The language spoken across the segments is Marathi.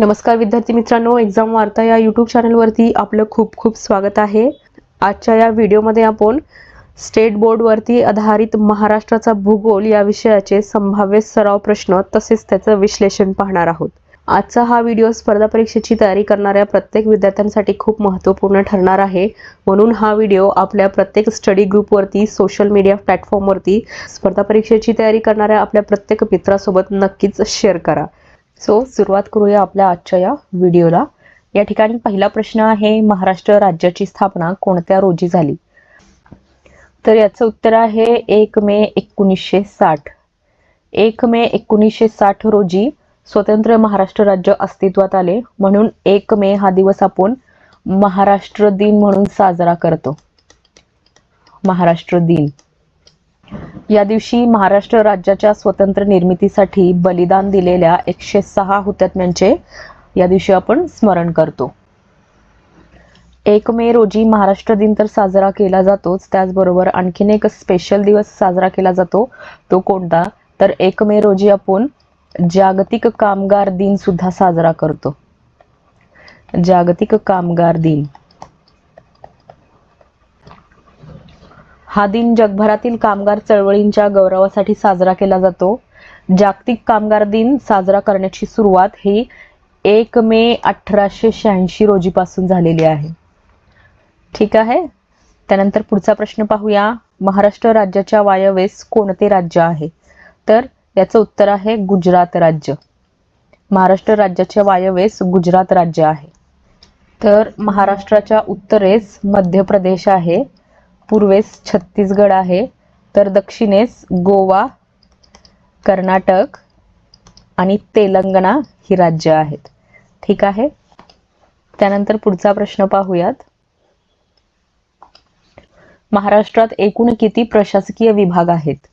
नमस्कार विद्यार्थी मित्रांनो एक्झाम वार्ता या यूट्यूब चॅनलवरती आपलं खूप खूप स्वागत आहे. आजच्या या व्हिडिओमध्ये आपण स्टेट बोर्डवरती आधारित महाराष्ट्राचा भूगोल या विषयाचे संभाव्य सराव प्रश्न तसेच त्याचं विश्लेषण पाहणार आहोत. आजचा हा व्हिडिओ स्पर्धा परीक्षेची तयारी करणाऱ्या प्रत्येक विद्यार्थ्यांसाठी खूप महत्त्वपूर्ण ठरणार आहे. म्हणून हा व्हिडिओ आपल्या प्रत्येक स्टडी ग्रुपवरती सोशल मीडिया प्लॅटफॉर्मवरती स्पर्धा परीक्षेची तयारी करणाऱ्या आपल्या प्रत्येक मित्रासोबत नक्कीच शेअर करा. सो सुरुवात करूया आपल्या आजच्या या व्हिडिओला. या ठिकाणी पहिला प्रश्न आहे महाराष्ट्र राज्याची स्थापना कोणत्या रोजी झाली? तर याचं उत्तर आहे एक मे एकोणीसशे साठ. एक मे एकोणीसशे साठ रोजी स्वतंत्र महाराष्ट्र राज्य अस्तित्वात आले म्हणून एक मे हा दिवस आपण महाराष्ट्र दिन म्हणून साजरा करतो. महाराष्ट्र दिन. या दिवशी महाराष्ट्र राज्याच्या स्वतंत्र निर्मितीसाठी बलिदान दिलेल्या एकशे सहा हुतात्म्यांचे या दिवशी आपण स्मरण करतो. एक मे रोजी महाराष्ट्र दिन तर साजरा केला जातोच त्याचबरोबर आणखीन एक स्पेशल दिवस साजरा केला जातो तो कोणता? तर एक मे रोजी आपण जागतिक कामगार दिन सुद्धा साजरा करतो. जागतिक कामगार दिन. हा दिन जगभरातील कामगार चळवळींच्या गौरवासाठी साजरा केला जातो. जागतिक कामगार दिन साजरा करण्याची सुरुवात ही एक मे अठराशे शहाऐंशी रोजीपासून झालेली आहे. ठीक आहे? त्यानंतर पुढचा प्रश्न पाहूया. महाराष्ट्र राज्याच्या वायव्येस कोणते राज्य आहे? तर याचं उत्तर आहे गुजरात राज्य. महाराष्ट्र राज्याच्या वायव्येस गुजरात राज्य आहे. तर महाराष्ट्राच्या उत्तरेस मध्य प्रदेश आहे. पूर्वेस छत्तीसगड आहे तर दक्षिणेस गोवा कर्नाटक आणि तेलंगणा ही राज्य आहेत. ठीक आहे? त्यानंतर पुढचा प्रश्न पाहूयात. महाराष्ट्रात एकूण किती प्रशासकीय विभाग आहेत?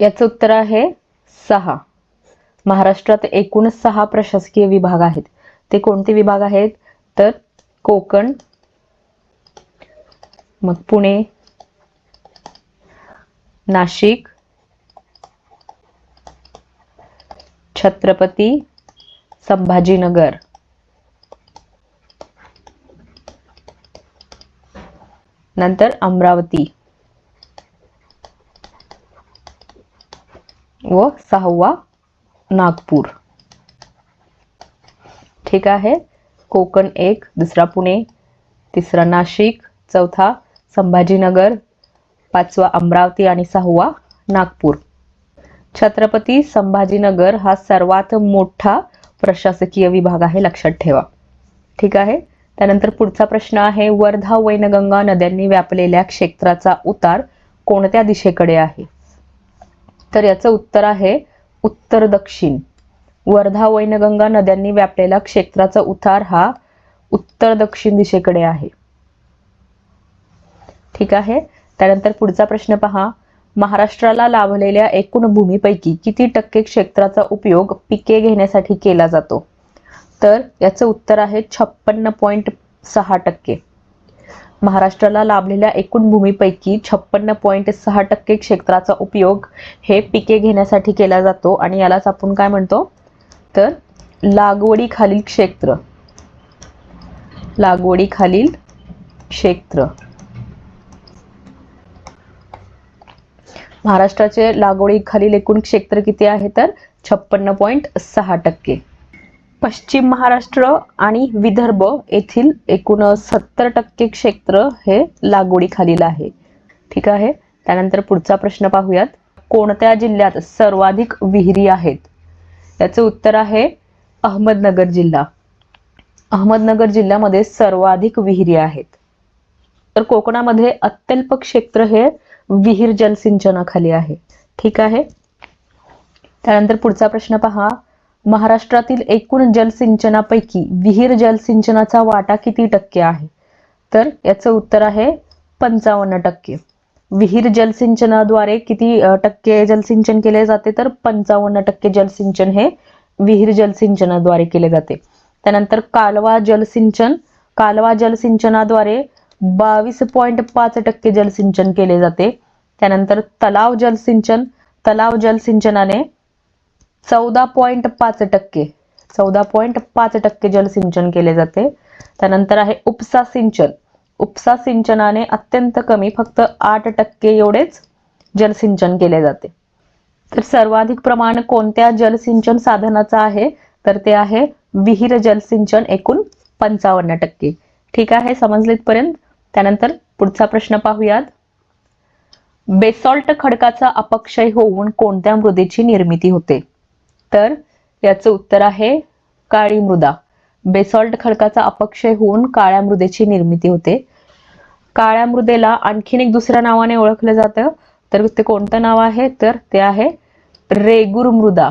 याचं उत्तर आहे सहा. महाराष्ट्रात एकूण सहा प्रशासकीय विभाग आहेत. ते कोणते विभाग आहेत? तर कोकण मग पुणे नाशिक छत्रपती संभाजीनगर. नंतर अमरावती. व सहावा नागपूर. ठीक आहे. कोकण एक दुसरा पुणे तिसरा नाशिक चौथा संभाजीनगर पाचवा अमरावती आणि सहावा नागपूर. छत्रपती संभाजीनगर हा सर्वात मोठा प्रशासकीय विभाग आहे लक्षात ठेवा. ठीक आहे? त्यानंतर पुढचा प्रश्न आहे वर्धा वैनगंगा नद्यांनी व्यापलेल्या क्षेत्राचा उतार कोणत्या दिशेकडे आहे? तर याचं उत्तर आहे उत्तर दक्षिण. वर्धा वैनगंगा नद्यांनी व्यापलेला क्षेत्राचा उतार हा उत्तर दक्षिण दिशेकडे आहे. ठीक आहे? त्यानंतर पुढचा प्रश्न पहा. महाराष्ट्राला लाभलेल्या एकूण भूमीपैकी किती टक्के क्षेत्राचा उपयोग पिके घेण्यासाठी केला जातो? तर याचं उत्तर आहे छप्पन्न पॉईंट सहा टक्के. महाराष्ट्राला लाभलेल्या एकूण भूमीपैकी छप्पन्न पॉईंट सहा टक्के क्षेत्राचा उपयोग हे पिके घेण्यासाठी केला जातो. आणि यालाच आपण काय म्हणतो? तर लागवडीखालील क्षेत्र. लागवडीखालील क्षेत्र. महाराष्ट्राचे लागवडीखालील एकूण क्षेत्र किती आहे तर? छप्पन्न पॉईंट सहा टक्के. पश्चिम महाराष्ट्र आणि विदर्भ येथील एकूण सत्तर टक्के क्षेत्र हे लागवडीखालील आहे. ठीक आहे? त्यानंतर पुढचा प्रश्न पाहूयात. कोणत्या जिल्ह्यात सर्वाधिक विहिरी आहेत? याचं उत्तर आहे अहमदनगर जिल्हा. अहमदनगर जिल्ह्यामध्ये सर्वाधिक विहिरी आहेत. तर कोकणामध्ये अत्यल्प क्षेत्र हे विहीर जलसिंचनाखाली आहे. ठीक आहे? त्यानंतर पुढचा प्रश्न पहा. महाराष्ट्रातील एकूण जलसिंचनापैकी विहीर जलसिंचनाचा वाटा किती टक्के आहे? तर याचं उत्तर आहे पंचावन्न टक्के. विहीर जलसिंचनाद्वारे किती टक्के जलसिंचन केले जाते? तर पंचावन्न टक्के जलसिंचन हे विहीर जलसिंचनाद्वारे केले जाते. त्यानंतर कालवा जलसिंचन कालवा जलसिंचनाद्वारे बावीस पॉईंट पाच टक्के जलसिंचन केले जाते. त्यानंतर तलाव जलसिंचन तलाव जलसिंचनाने चौदा पॉईंट पाच टक्के चौदा पॉईंट पाच टक्के जलसिंचन केले जाते. त्यानंतर आहे उपसा सिंचन. उपसा सिंचनाने अत्यंत कमी फक्त आठ टक्के एवढेच जलसिंचन केले जाते. तर सर्वाधिक प्रमाण कोणत्या जलसिंचन साधनाचं आहे? तर ते आहे विहीर जलसिंचन एकूण पंचावन्न टक्के. ठीक आहे समजले इथपर्यंत त्यानंतर पुढचा प्रश्न पाहूयात. बेसॉल्ट खडकाचा अपक्षय होऊन कोणत्या मृदेची निर्मिती होते? तर याचं उत्तर आहे काळी मृदा. बेसॉल्ट खडकाचा अपक्षय होऊन काळ्या मृदेची निर्मिती होते. काळ्या मृदेला आणखीन एक दुसऱ्या नावाने ओळखलं जातं. तर ते कोणतं नाव आहे? तर ते आहे रेगुर मृदा.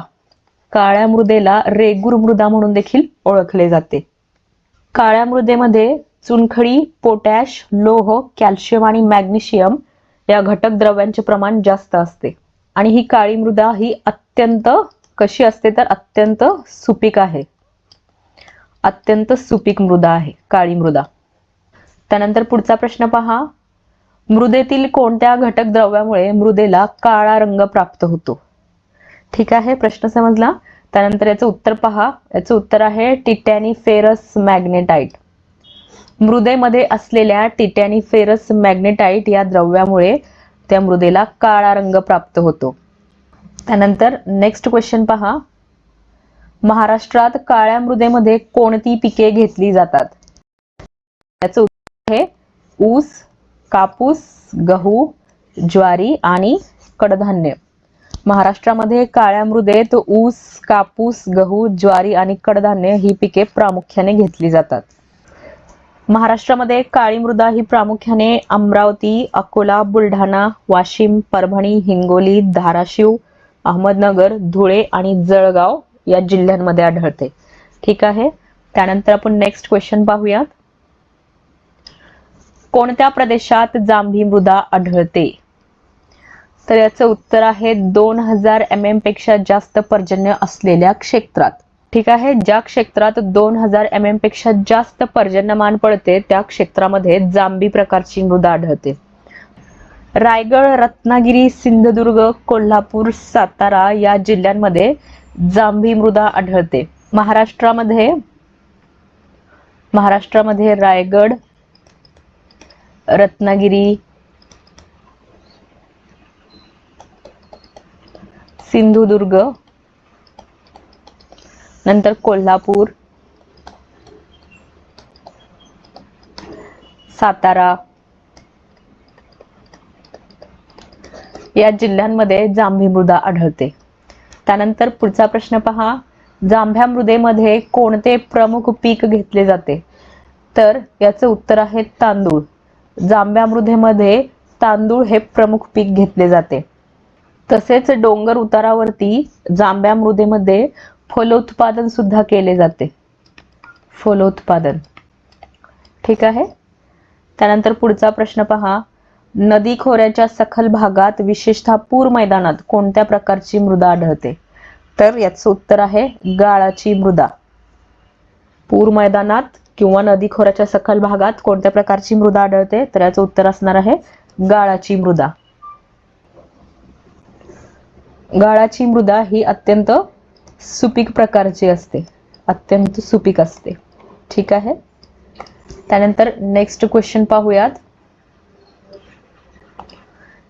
काळ्या मृदेला रेगुर मृदा म्हणून देखील ओळखले जाते. काळ्या मृदेमध्ये चुनखडी पोटॅश लोह कॅल्शियम आणि मॅग्नेशियम या घटक द्रव्यांचे प्रमाण जास्त असते. आणि ही काळी मृदा ही अत्यंत कशी असते तर अत्यंत सुपीक आहे. अत्यंत सुपीक मृदा आहे काळी मृदा. त्यानंतर पुढचा प्रश्न पहा. मृदेतील कोणत्या घटक द्रव्यामुळे मृदेला काळा रंग प्राप्त होतो? ठीक आहे प्रश्न समजला. त्यानंतर याचं उत्तर पहा. याचं उत्तर आहे टिटॅनी फेरस मॅग्नेटाईट मृदेमध्ये असलेल्या टिटॅनी फेरस मॅग्नेटाईट या द्रव्यामुळे त्या मृदेला काळा रंग प्राप्त होतो. त्यानंतर नेक्स्ट क्वेश्चन पहा. महाराष्ट्रात काळ्या मृदेमध्ये कोणती पिके घेतली जातात? त्याचं उत्तर आहे ऊस कापूस गहू ज्वारी आणि कडधान्य. महाराष्ट्रामध्ये काळ्या मृदेत ऊस कापूस गहू ज्वारी आणि कडधान्य ही पिके प्रामुख्याने घेतली जातात. महाराष्ट्रामध्ये काळी मृदा ही प्रामुख्याने अमरावती अकोला बुलढाणा वाशिम परभणी हिंगोली धाराशिव अहमदनगर धुळे आणि जळगाव या जिल्ह्यांमध्ये आढळते. ठीक आहे? त्यानंतर आपण नेक्स्ट क्वेश्चन पाहूयात. कोणत्या प्रदेशात जांभी मृदा आढळते? तर याचं उत्तर आहे दोन हजार एम एमपेक्षा जास्त पर्जन्य असलेल्या क्षेत्रात. ठीक आहे. ज्या क्षेत्रात दोन हजार एम एमपेक्षा जास्त पर्जन्यमान पडते त्या क्षेत्रामध्ये जांभी प्रकारची मृदा आढळते. रायगड रत्नागिरी सिंधुदुर्ग कोल्हापूर सातारा या जिल्ह्यांमध्ये जांभी मृदा आढळते. महाराष्ट्रामध्ये महाराष्ट्रामध्ये रायगड रत्नागिरी सिंधुदुर्ग नंतर कोल्हापूर. सातारा. या जिल्ह्यांमध्ये जांभी मृदा आढळते. त्यानंतर पुढचा प्रश्न पहा. जांभ्या मृदेमध्ये कोणते प्रमुख पीक घेतले जाते? तर याचं उत्तर आहे तांदूळ. जांभ्या मृदेमध्ये तांदूळ हे प्रमुख पीक घेतले जाते. तसेच डोंगर उतारावरती जांभ्या मृदेमध्ये फलोत्पादन सुद्धा केले जाते. फलोत्पादन ठीक आहे? त्यानंतर पुढचा प्रश्न पहा. नदी खोऱ्याच्या सखल भागात विशेषतः पूर मैदानात कोणत्या प्रकारची मृदा आढळते? तर याचं उत्तर आहे गाळाची मृदा. पूर मैदानात किंवा नदी खोऱ्याच्या सखल भागात कोणत्या प्रकारची मृदा आढळते? तर याचं उत्तर असणार आहे गाळाची मृदा. गाळाची मृदा ही अत्यंत सुपीक प्रकारची असते अत्यंत सुपीक असते. ठीक आहे? त्यानंतर नेक्स्ट क्वेश्चन पाहूयात.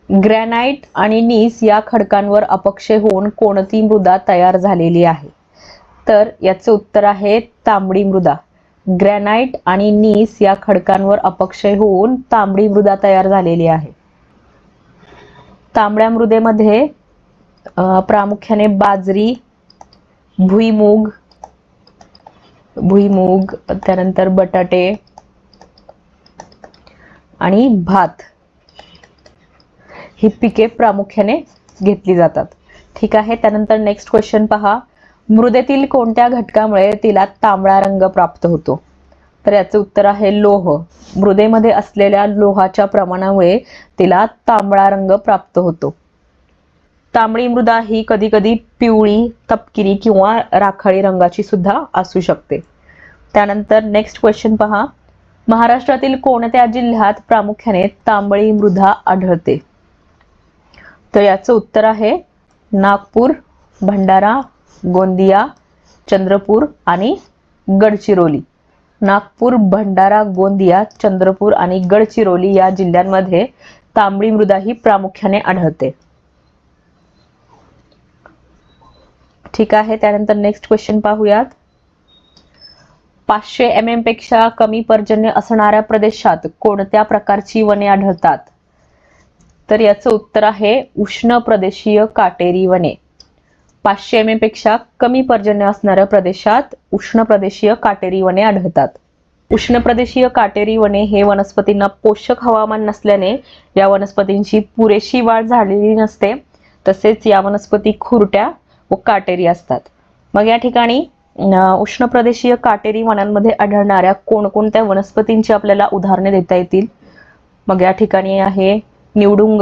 ग्रॅनाइट आणि नीस या खडकांवर अपक्षय होऊन कोणती मृदा तयार झालेली आहे? तर याचं उत्तर आहे तांबडी मृदा. ग्रॅनाइट आणि नीस या खडकांवर अपक्षय होऊन तांबडी मृदा तयार झालेली आहे. तांबड्या मृदेमध्ये प्रामुख्याने बाजरी भुईमूग. भुईमूग त्यानंतर बटाटे. आणि भात. ही पिके प्रामुख्याने घेतली जातात. ठीक आहे त्यानंतर नेक्स्ट क्वेश्चन पहा. मृदेतील कोणत्या घटकामुळे तिला तांबडा रंग प्राप्त होतो? तर याचं उत्तर आहे लोह. मृदेमध्ये असलेल्या लोहाच्या प्रमाणामुळे तिला तांबडा रंग प्राप्त होतो. तांबडी मृदा ही कधी कधी पिवळी तपकिरी किंवा राखाळी रंगाची सुद्धा असू शकते. त्यानंतर नेक्स्ट क्वेश्चन पहा. महाराष्ट्रातील कोणत्या जिल्ह्यात प्रामुख्याने तांबडी मृदा आढळते? तर याचं उत्तर आहे नागपूर भंडारा गोंदिया चंद्रपूर आणि गडचिरोली. नागपूर भंडारा गोंदिया चंद्रपूर आणि गडचिरोली या जिल्ह्यांमध्ये तांबडी मृदा ही प्रामुख्याने आढळते. ठीक आहे त्यानंतर नेक्स्ट क्वेश्चन पाहूयात. पाचशे एम एमपेक्षा कमी पर्जन्य असणाऱ्या प्रदेशात कोणत्या प्रकारची वने आढळतात? तर याचं उत्तर आहे उष्ण प्रदेशीय काटेरी वने. पाचशे एम एमपेक्षा कमी पर्जन्य असणाऱ्या प्रदेशात उष्ण प्रदेशीय काटेरी वने आढळतात. उष्ण प्रदेशीय काटेरी वने हे वनस्पतींना पोषक हवामान नसल्याने या वनस्पतींची पुरेशी वाढ झालेली नसते. तसेच या वनस्पती खुरट्या व काटेरी असतात. मग या ठिकाणी उष्ण प्रदेशीय काटेरी वनांमध्ये आढळणाऱ्या कोणकोणत्या वनस्पतींची आपल्याला उदाहरणे देता येतील? मग या ठिकाणी आहे निवडुंग.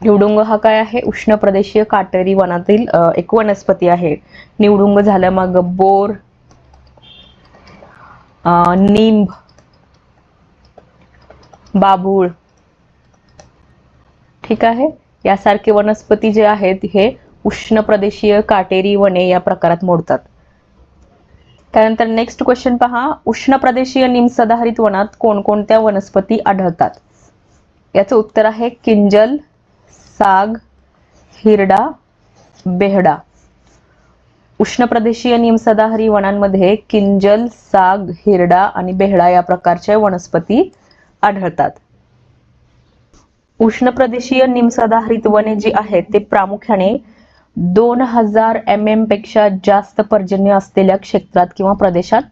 निवडुंग हा काय आहे? उष्ण प्रदेशीय काटेरी वनातील एक वनस्पती आहे. निवडुंग झालं मग बोर निंब बाभूळ. ठीक आहे? यासारखे वनस्पती जे आहेत हे उष्ण प्रदेशीय काटेरी वने या प्रकारात मोडतात. त्यानंतर नेक्स्ट क्वेश्चन पहा. उष्ण प्रदेशीय निमसदाहरित वनात कोणकोणत्या वनस्पती आढळतात? याचं उत्तर आहे किंजल साग हिरडा बेहडा. उष्ण प्रदेशीय निमसदाहरी वनांमध्ये किंजल साग हिरडा आणि बेहडा या प्रकारच्या वनस्पती आढळतात. उष्ण प्रदेशीय निमसदाहरित वने जी आहेत ते प्रामुख्याने दोन हजार एम एमपेक्षा जास्त पर्जन्य असलेल्या क्षेत्रात किंवा प्रदेशात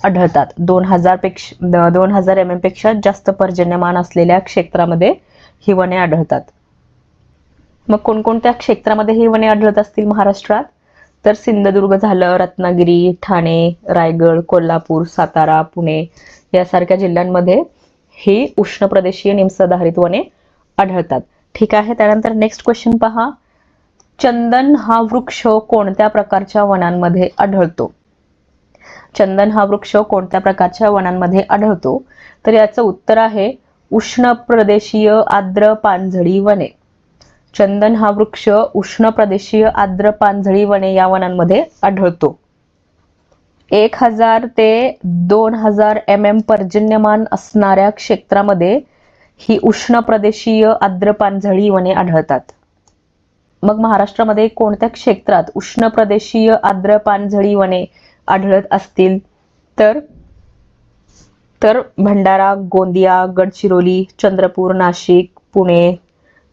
आढळतात. दोन हजारपेक्षा दोन हजार एम एमपेक्षा जास्त पर्जन्यमान असलेल्या क्षेत्रामध्ये ही वने आढळतात. मग कोणकोणत्या क्षेत्रामध्ये ही वने आढळत असतील महाराष्ट्रात? तर सिंधुदुर्ग झालं रत्नागिरी ठाणे रायगड कोल्हापूर सातारा पुणे यासारख्या जिल्ह्यांमध्ये ही उष्ण प्रदेशीय निमसदाहरित वने आढळतात. ठीक आहे त्यानंतर नेक्स्ट क्वेश्चन पहा. चंदन हा वृक्ष कोणत्या प्रकारच्या वनांमध्ये आढळतो? चंदन हा वृक्ष कोणत्या प्रकारच्या वनांमध्ये आढळतो? तर याचं उत्तर आहे उष्ण प्रदेशीय आर्द्र पानझडी वने. चंदन हा वृक्ष उष्ण प्रदेशीय आर्द्र पानझडी वने या वनांमध्ये आढळतो. एक हजार ते दोन हजार एम एम पर्जन्यमान असणाऱ्या क्षेत्रामध्ये ही उष्ण प्रदेशीय आर्द्र पानझडी वने आढळतात. मग महाराष्ट्रामध्ये कोणत्या क्षेत्रात उष्ण प्रदेशीय आर्द्र पानझडी वने आढळत असतील? तर तर भंडारा गोंदिया गडचिरोली चंद्रपूर नाशिक पुणे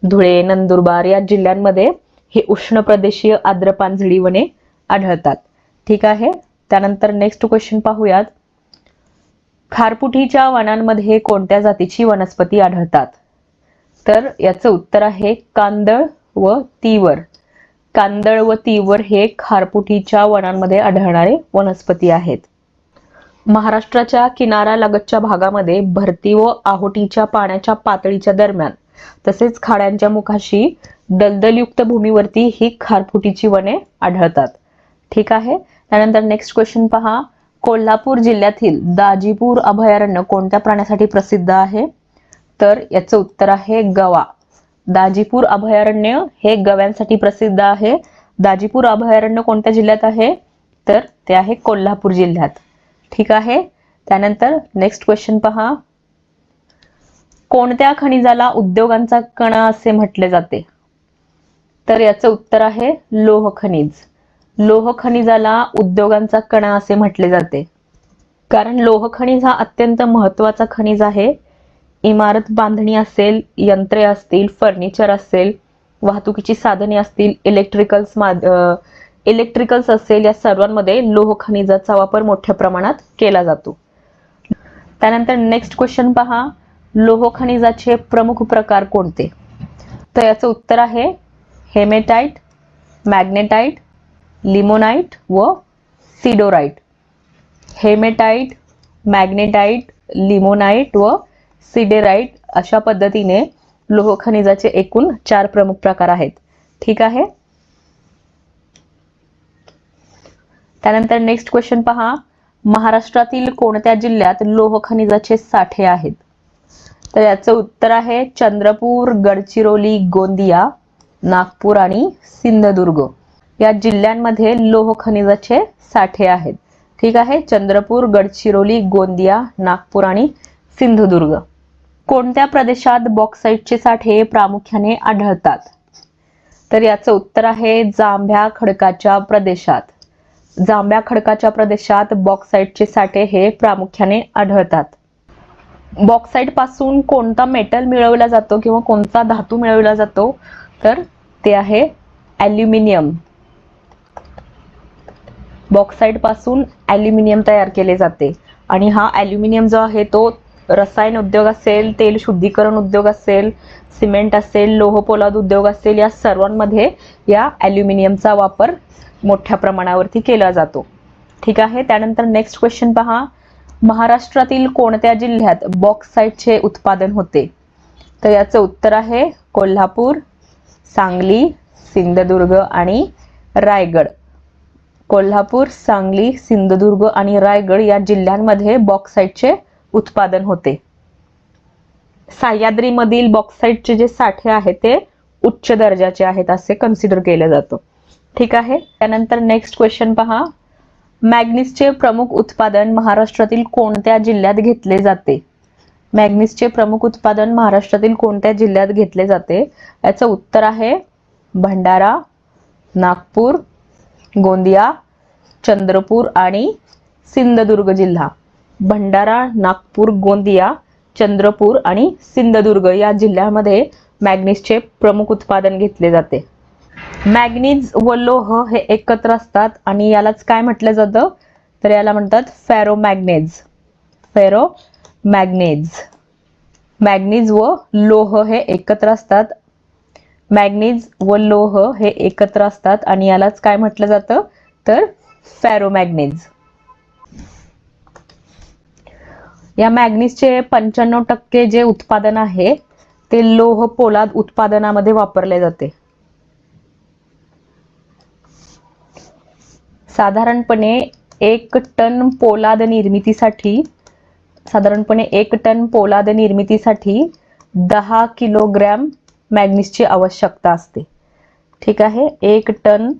धुळे नंदुरबार या जिल्ह्यांमध्ये हे उष्ण प्रदेशीय आर्द्र पानझडी वने आढळतात. ठीक आहे? त्यानंतर नेक्स्ट क्वेश्चन पाहूयात. खारपुटीच्या वनांमध्ये कोणत्या जातीची वनस्पती आढळतात? तर याचं उत्तर आहे कांदळ व तीवर. कांदळ व तीवर हे खारपुटीच्या वनांमध्ये आढळणारे वनस्पती आहेत. महाराष्ट्राच्या किनाऱ्यालगतच्या भागामध्ये भरती व आहोटीच्या पाण्याच्या पातळीच्या दरम्यान तसेच खाड्यांच्या मुखाशी दलदलयुक्त भूमीवरती ही खारफुटीची वने आढळतात. ठीक आहे? त्यानंतर नेक्स्ट क्वेश्चन पहा. कोल्हापूर जिल्ह्यातील दाजीपूर अभयारण्य कोणत्या प्राण्यासाठी प्रसिद्ध आहे? तर याचं उत्तर आहे गवा. दाजीपूर अभयारण्य हे गव्यांसाठी प्रसिद्ध आहे. दाजीपूर अभयारण्य कोणत्या जिल्ह्यात आहे? तर ते आहे कोल्हापूर जिल्ह्यात. ठीक आहे? त्यानंतर नेक्स्ट क्वेश्चन पहा. कोणत्या खनिजाला उद्योगांचा कणा असे म्हटले जाते? तर याचं उत्तर आहे लोह खनिज. लोह खनिजाला उद्योगांचा कणा असे म्हटले जाते. कारण लोह खनिज हा अत्यंत महत्त्वाचा खनिज आहे. इमारत बांधणी असेल यंत्रे असतील फर्निचर असेल वाहतुकीची साधने असतील इलेक्ट्रिकल्स इलेक्ट्रिकल्स असेल या सर्वांमध्ये लोह खनिजाचा वापर मोठ्या प्रमाणात केला जातो. त्यानंतर नेक्स्ट क्वेश्चन पहा लोह खनिजाचे प्रमुख प्रकार कोणते? तर याचं उत्तर आहे हेमेटाईट मॅग्नेटाईट लिमोनाईट व सिडोराईट हेमेटाईट मॅग्नेटाईट लिमोनाईट व सिडेराईट अशा पद्धतीने लोह खनिजाचे एकूण चार प्रमुख प्रकार आहेत. ठीक आहे? त्यानंतर नेक्स्ट क्वेश्चन पहा. महाराष्ट्रातील कोणत्या जिल्ह्यात लोह खनिजाचे साठे आहेत? तर याचं उत्तर आहे चंद्रपूर गडचिरोली गोंदिया नागपूर आणि सिंधुदुर्ग. या जिल्ह्यांमध्ये लोह खनिजाचे साठे आहेत. ठीक आहे? चंद्रपूर गडचिरोली गोंदिया नागपूर आणि सिंधुदुर्ग. कोणत्या प्रदेशात बॉक्साईटचे साठे प्रामुख्याने आढळतात? तर याचं उत्तर आहे जांभ्या खडकाच्या प्रदेशात. जांभ्या खडकाच्या प्रदेशात बॉक्साईटचे साठे हे प्रामुख्याने आढळतात. बॉक्साईटपासून कोणता मेटल मिळवला जातो किंवा कोणता धातू मिळवला जातो? तर ते आहे ॲल्युमिनियम बॉक्साईटपासून ॲल्युमिनियम तयार केले जाते. आणि हा ॲल्युमिनियम जो आहे तो रसायन उद्योग असेल तेल शुद्धीकरण उद्योग असेल सिमेंट असेल लोह पोलाद उद्योग असेल या सर्वांमध्ये या ॲल्युमिनियमचा वापर मोठ्या प्रमाणावरती केला जातो. ठीक आहे? त्यानंतर नेक्स्ट क्वेश्चन पहा. महाराष्ट्रातील कोणत्या जिल्ह्यात बॉक्साईटचे उत्पादन होते? तर याचं उत्तर आहे कोल्हापूर सांगली सिंधुदुर्ग आणि रायगड. कोल्हापूर सांगली सिंधुदुर्ग आणि रायगड या जिल्ह्यांमध्ये बॉक्साईटचे उत्पादन होते. सह्याद्रीमधील बॉक्साईटचे जे साठे आहेत ते उच्च दर्जाचे आहेत असे कन्सिडर केलं जातं. ठीक आहे? त्यानंतर नेक्स्ट क्वेश्चन पहा. मॅग्नीसचे प्रमुख उत्पादन महाराष्ट्रातील कोणत्या जिल्ह्यात घेतले जाते? मॅग्नीसचे प्रमुख उत्पादन महाराष्ट्रातील कोणत्या जिल्ह्यात घेतले जाते? याचं उत्तर आहे भंडारा नागपूर गोंदिया चंद्रपूर आणि सिंधुदुर्ग जिल्हा. भंडारा नागपूर गोंदिया चंद्रपूर आणि सिंधुदुर्ग या जिल्ह्यामध्ये मॅग्नीसचे प्रमुख उत्पादन घेतले जाते. मॅग्नीज व लोह हे एकत्र असतात आणि यालाच काय म्हटलं जातं? तर याला म्हणतात ferro manganese ferro manganese manganese व लोह हे एकत्र असतात मॅग्नीज व लोह हे एकत्र असतात आणि यालाच काय म्हटलं जातं? तर फॅरोमॅग्नेज. या मॅग्नीजचे पंच्याण्णव टक्के जे उत्पादन आहे ते लोह पोलाद उत्पादनामध्ये वापरले जाते. साधारणपणे एक टन पोलाद निर्मितीसाठी साधारणपणे एक टन पोलाद निर्मितीसाठी दहा किलोग्रॅम मॅग्निसची आवश्यकता असते. ठीक आहे एक टन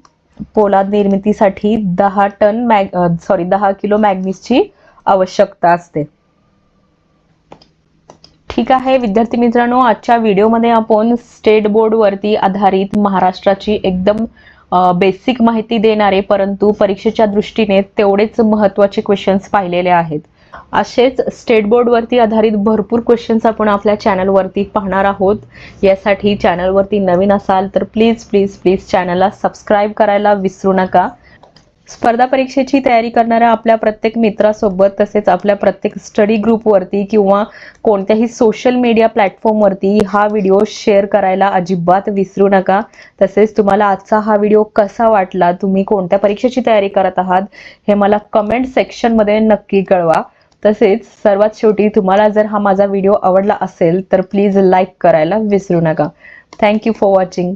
पोलाद निर्मितीसाठी दहा टन मॅग सॉरी दहा किलो मॅग्निसची आवश्यकता असते. ठीक आहे विद्यार्थी मित्रांनो आजच्या व्हिडिओमध्ये आपण स्टेट बोर्ड वरती आधारित महाराष्ट्राची एकदम बेसिक माहिती देणारे परंतु परीक्षेच्या दृष्टीने तेवढेच महत्त्वाचे क्वेश्चन्स पाहिलेले आहेत. असेच स्टेट बोर्डवरती आधारित भरपूर क्वेश्चन्स आपण आपल्या चॅनलवरती पाहणार आहोत. यासाठी चॅनलवरती नवीन असाल तर प्लीज प्लीज प्लीज चॅनलला सबस्क्राईब करायला विसरू नका. स्पर्धा परीक्षेची तयारी करणाऱ्या आपल्या प्रत्येक मित्रासोबत तसेच आपल्या प्रत्येक स्टडी ग्रुपवरती किंवा कोणत्याही सोशल मीडिया प्लॅटफॉर्मवरती हा व्हिडिओ शेअर करायला अजिबात विसरू नका. तसेच तुम्हाला आजचा हा व्हिडिओ कसा वाटला तुम्ही कोणत्या परीक्षेची तयारी करत आहात हे मला कमेंट सेक्शनमध्ये नक्की कळवा. तसेच सर्वात शेवटी तुम्हाला जर हा माझा व्हिडिओ आवडला असेल तर प्लीज लाईक करायला विसरू नका. Thank you for watching